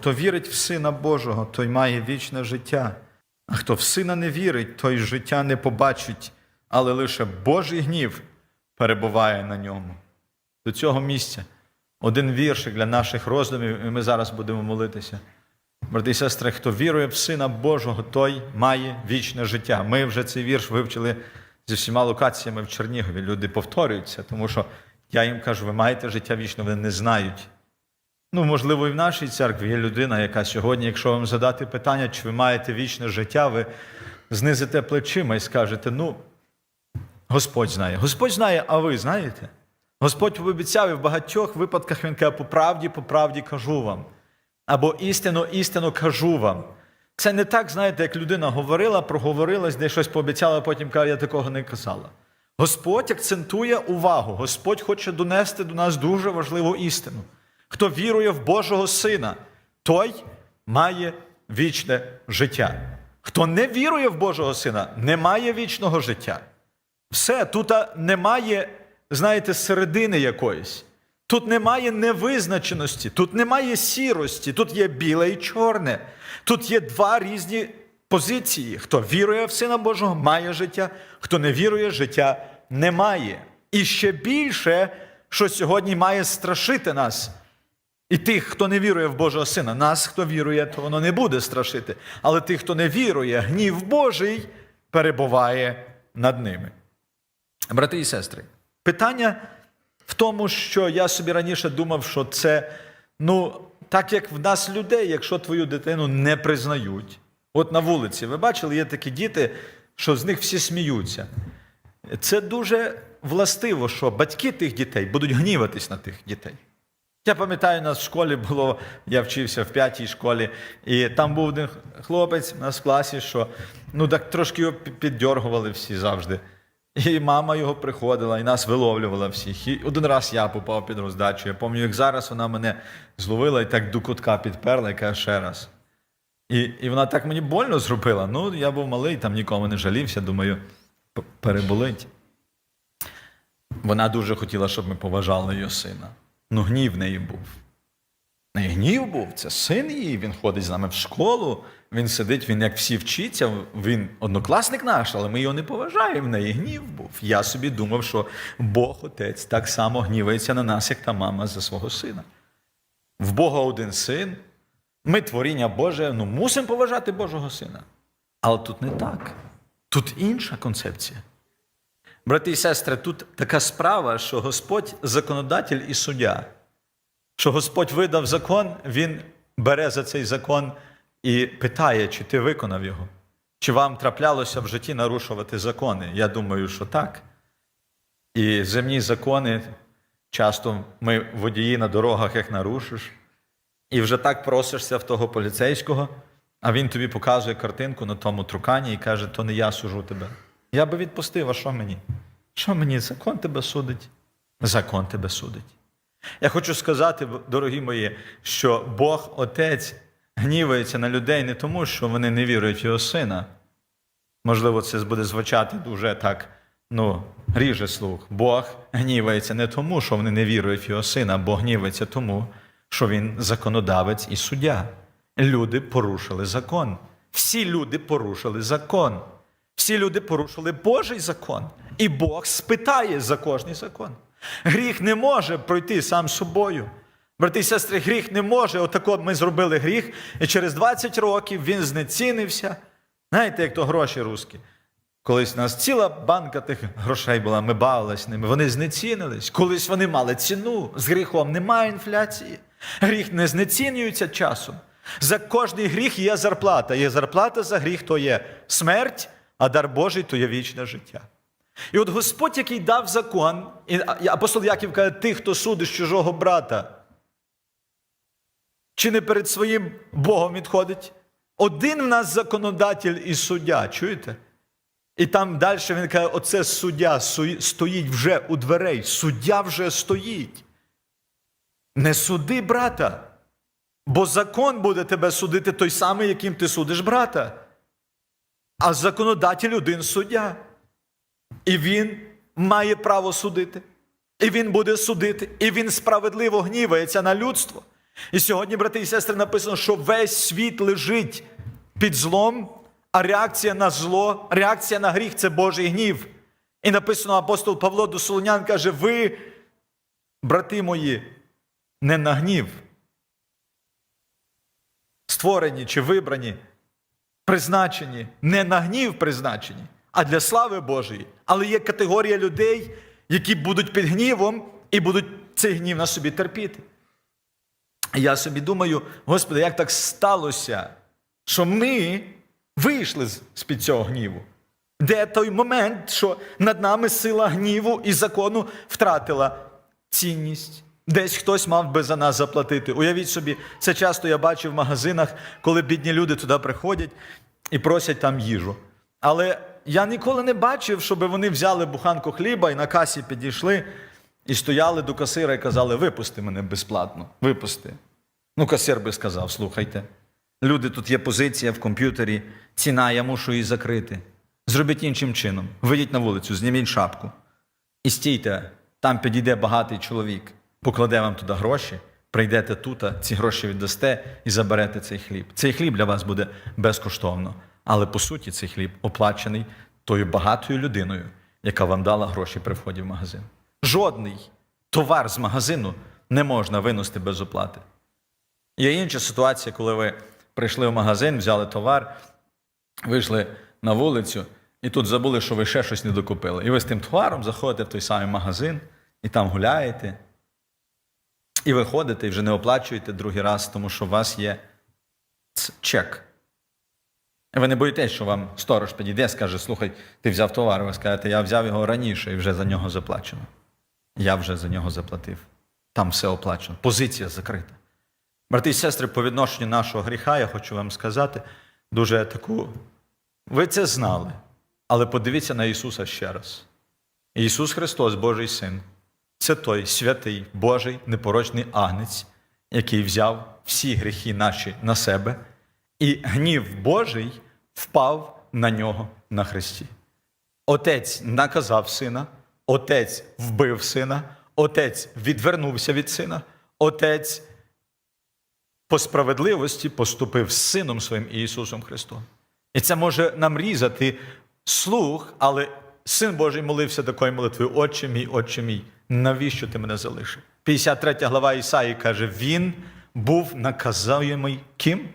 хто вірить в Сина Божого, той має вічне життя. А хто в сина не вірить, той життя не побачить, але лише Божий гнів перебуває на ньому. До цього місця один віршик для наших роздумів, і ми зараз будемо молитися. Брати і сестри, хто вірує в Сина Божого, той має вічне життя. Ми вже цей вірш вивчили зі всіма локаціями в Чернігові. Люди повторюються, тому що я їм кажу, ви маєте життя вічне, вони не знають. Ну, можливо, і в нашій церкві є людина, яка сьогодні, якщо вам задати питання, чи ви маєте вічне життя, ви знизите плечима і скажете: ну, Господь знає. Господь знає, а ви знаєте? Господь пообіцяв і в багатьох випадках Він каже, по правді, по правді кажу вам. Або істину, істину кажу вам. Це не так, знаєте, як людина говорила, проговорилась, де щось пообіцяла, а потім каже, я такого не казала. Господь акцентує увагу. Господь хоче донести до нас дуже важливу істину. Хто вірує в Божого Сина, той має вічне життя. Хто не вірує в Божого Сина, не має вічного життя. Все, тут немає, знаєте, середини якоїсь. Тут немає невизначеності, тут немає сірості, тут є біле і чорне. Тут є два різні позиції. Хто вірує в Сина Божого, має життя, хто не вірує, життя не має. І ще більше, що сьогодні має страшити нас. І тих, хто не вірує в Божого Сина, нас, хто вірує, то воно не буде страшити. Але тих, хто не вірує, гнів Божий перебуває над ними. Брати і сестри, питання в тому, що я собі раніше думав, що це, ну, так як в нас людей, якщо твою дитину не признають. От на вулиці, ви бачили, є такі діти, що з них всі сміються. Це дуже властиво, що батьки тих дітей будуть гніватись на тих дітей. Я пам'ятаю, у нас в школі було, я вчився в п'ятій школі, і там був один хлопець у нас в класі, що ну так трошки його пі- піддьоргували всі завжди. І мама його приходила, і нас виловлювала всіх. І один раз я попав під роздачу. Я пам'ятаю, як зараз вона мене зловила і так до кутка підперла каже ще раз. І, і вона так мені больно зробила. Ну, я був малий, там нікому не жалівся, думаю, переболить. Вона дуже хотіла, щоб ми поважали її сина. Ну, гнів в неї був. В неї гнів був, це син її, він ходить з нами в школу, він сидить, він як всі вчиться, він однокласник наш, але ми його не поважаємо. В неї гнів був. Я собі думав, що Бог Отець так само гнівається на нас, як та мама за свого сина. В Бога один син. Ми творіння Боже, ну мусимо поважати Божого сина. Але тут не так. Тут інша концепція. Брати і сестри, тут така справа, що Господь законодатель і суддя. Що Господь видав закон, Він бере за цей закон і питає, чи ти виконав його. Чи вам траплялося в житті нарушувати закони? Я думаю, що так. І земні закони часто ми водії на дорогах як нарушиш, і вже так просишся в того поліцейського, а він тобі показує картинку на тому трукані і каже, то не я сужу тебе. Я би відпустив, а що мені? Що мені? Закон тебе судить? Закон тебе судить. Я хочу сказати, дорогі мої, що Бог Отець гнівається на людей не тому, що вони не вірують в його сина. Можливо, це буде звучати дуже так, ну, ріже слух. Бог гнівається не тому, що вони не вірують в його сина, Бог гнівається тому, що він законодавець і суддя. Люди порушили закон. Всі люди порушили закон. Всі люди порушили Божий закон. І Бог спитає за кожний закон. Гріх не може пройти сам собою. Брати і сестри, гріх не може. Отако ми зробили гріх, і через 20 років він знецінився. Знаєте, як то гроші русські. Колись у нас ціла банка тих грошей була, ми бавилися ними. Вони знецінились. Колись вони мали ціну. З гріхом немає інфляції. Гріх не знецінюється часом. За кожний гріх є зарплата. Є зарплата за гріх, то є смерть, а дар Божий то є вічне життя. І от Господь, який дав закон, і апостол Яків каже, ти, хто судиш чужого брата, чи не перед своїм Богом відходить? Один в нас законодатель і суддя, чуєте? І там далі він каже: оце суддя стоїть вже у дверей. Суддя вже стоїть. Не суди брата, бо закон буде тебе судити той самий, яким ти судиш брата. А законодатель один суддя. І він має право судити. І він буде судити. І він справедливо гнівається на людство. І сьогодні, брати і сестри, написано, що весь світ лежить під злом, а реакція на зло, реакція на гріх це Божий гнів. І написано апостол Павло до Солонян каже: ви, брати мої, не на гнів, створені чи вибрані, призначені, не на гнів призначені, а для слави Божої. Але є категорія людей, які будуть під гнівом і будуть цей гнів на собі терпіти. Я собі думаю, Господи, як так сталося, що ми вийшли з-під цього гніву? Де той момент, що над нами сила гніву і закону втратила цінність? Десь хтось мав би за нас заплатити. Уявіть собі, це часто я бачив в магазинах, коли бідні люди туди приходять і просять там їжу. Але я ніколи не бачив, щоб вони взяли буханку хліба і на касі підійшли і стояли до касира і казали: випусти мене безплатно, випусти. Ну, касир би сказав: слухайте, люди, тут є позиція в комп'ютері, ціна, я мушу її закрити. Зробіть іншим чином. Вийдіть на вулицю, зніміть шапку. І стійте, там підійде багатий чоловік, покладе вам туди гроші, прийдете тут, ці гроші віддасте і заберете цей хліб. Цей хліб для вас буде безкоштовно. Але по суті, цей хліб оплачений тою багатою людиною, яка вам дала гроші при вході в магазин. Жодний товар з магазину не можна винести без оплати. Є інша ситуація, коли ви прийшли в магазин, взяли товар, вийшли на вулицю, і тут забули, що ви ще щось не докупили. І ви з тим товаром заходите в той самий магазин і там гуляєте. І виходите, і вже не оплачуєте другий раз, тому що у вас є чек. Ви не боїтесь, що вам сторож підійде, скаже: слухай, ти взяв товар, ви скажете, я взяв його раніше і вже за нього заплачено. Я вже за нього заплатив. Там все оплачено. Позиція закрита. Брати і сестри, по відношенню нашого гріха, я хочу вам сказати дуже таку. Ви це знали, але подивіться на Ісуса ще раз. Ісус Христос, Божий Син, це той святий Божий непорочний агнець, який взяв всі гріхи наші на себе, і гнів Божий впав на нього на хресті. Отець наказав сина, отець вбив сина, отець відвернувся від сина, отець по справедливості поступив з Сином своїм Ісусом Христом. І це може нам різати слух, але Син Божий молився такою молитвою: Отче мій, Отче мій, навіщо ти мене залишив? 53 глава Ісаї каже: Він був наказуємий ким?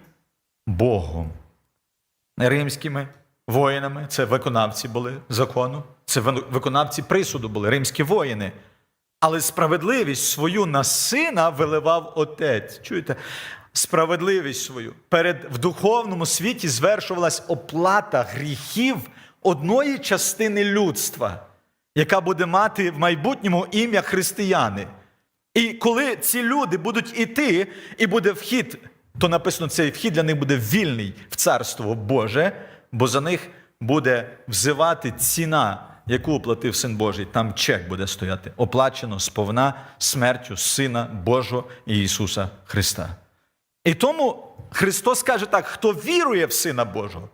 Богом. Римськими воїнами, це виконавці були закону, це виконавці присуду були, римські воїни. Але справедливість свою на сина виливав отець. Чуєте? Справедливість свою. Перед в духовному світі звершувалась оплата гріхів одної частини людства, яка буде мати в майбутньому ім'я християни. І коли ці люди будуть іти, і буде вхід, то написано, цей вхід для них буде вільний в царство Боже, бо за них буде взивати ціна, яку оплатив Син Божий. Там чек буде стояти. Оплачено сповна смертю Сина Божого Ісуса Христа. І тому Христос каже так: хто вірує в Сина Божого,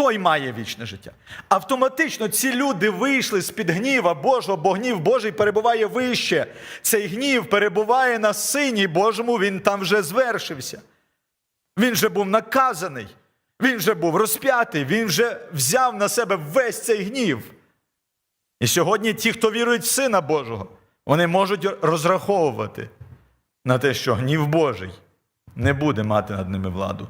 той має вічне життя. Автоматично ці люди вийшли з-під гніва Божого, бо гнів Божий перебуває вище. Цей гнів перебуває на Сині Божому, він там вже звершився. Він вже був наказаний, він вже був розп'ятий, він вже взяв на себе весь цей гнів. І сьогодні ті, хто вірують в Сина Божого, вони можуть розраховувати на те, що гнів Божий не буде мати над ними владу,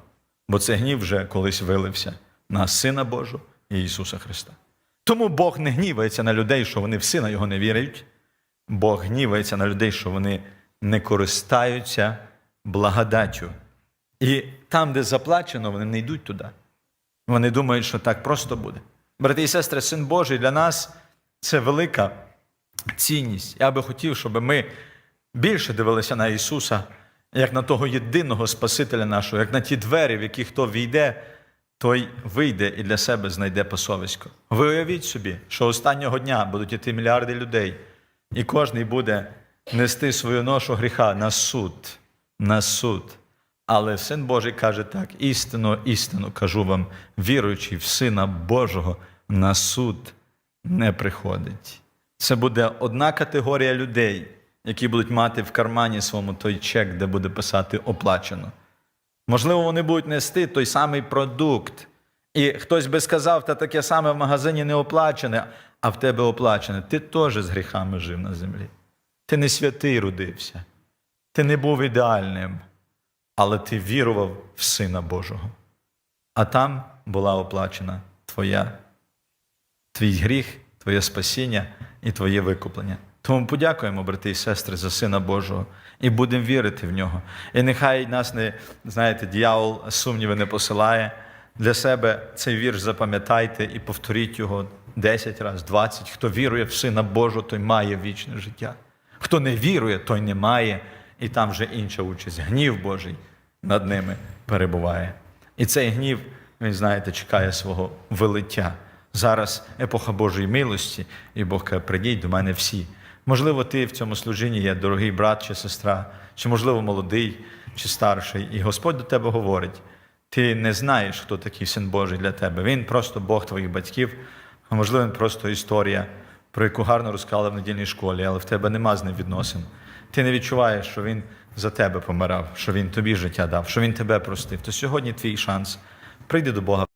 бо цей гнів вже колись вилився на Сина Божого Ісуса Христа. Тому Бог не гнівається на людей, що вони в Сина Його не вірять. Бог гнівається на людей, що вони не користаються благодаттю. І там, де заплачено, вони не йдуть туди. Вони думають, що так просто буде. Брати і сестри, Син Божий для нас це велика цінність. Я би хотів, щоб ми більше дивилися на Ісуса, як на того єдиного Спасителя нашого, як на ті двері, в які хто війде, той вийде і для себе знайде пасовисько. Ви уявіть собі, що останнього дня будуть іти мільярди людей, і кожний буде нести свою ношу гріха на суд, на суд. Але Син Божий каже так: істинно, істинно кажу вам, віруючи в Сина Божого, на суд не приходить. Це буде одна категорія людей, які будуть мати в кармані своєму той чек, де буде писати оплачено. Можливо, вони будуть нести той самий продукт. І хтось би сказав, та таке саме в магазині не оплачене, а в тебе оплачене. Ти теж з гріхами жив на землі. Ти не святий родився. Ти не був ідеальним, але ти вірував в Сина Божого. А там була оплачена твоя, твій гріх, твоє спасіння і твоє викуплення. Тому подякуємо, брати і сестри, за Сина Божого і будемо вірити в нього. І нехай нас не, знаєте, дьявол сумніви не посилає. Для себе цей вірш запам'ятайте і повторіть його 10 разів, 20. Хто вірує в Сина Божого, той має вічне життя. Хто не вірує, той не має, і там вже інша участь. Гнів Божий над ними перебуває. І цей гнів, він, знаєте, чекає свого вилиття. Зараз епоха Божої милості, і Бог каже, прийдіть до мене всі. Можливо, ти в цьому служінні є дорогий брат чи сестра, чи, можливо, молодий чи старший, і Господь до тебе говорить: ти не знаєш, хто такий син Божий для тебе. Він просто Бог твоїх батьків, а можливо, він просто історія, про яку гарно розказали в недільній школі, але в тебе нема з ним відносин. Ти не відчуваєш, що він за тебе помирав, що він тобі життя дав, що він тебе простив. То сьогодні твій шанс. Прийди до Бога.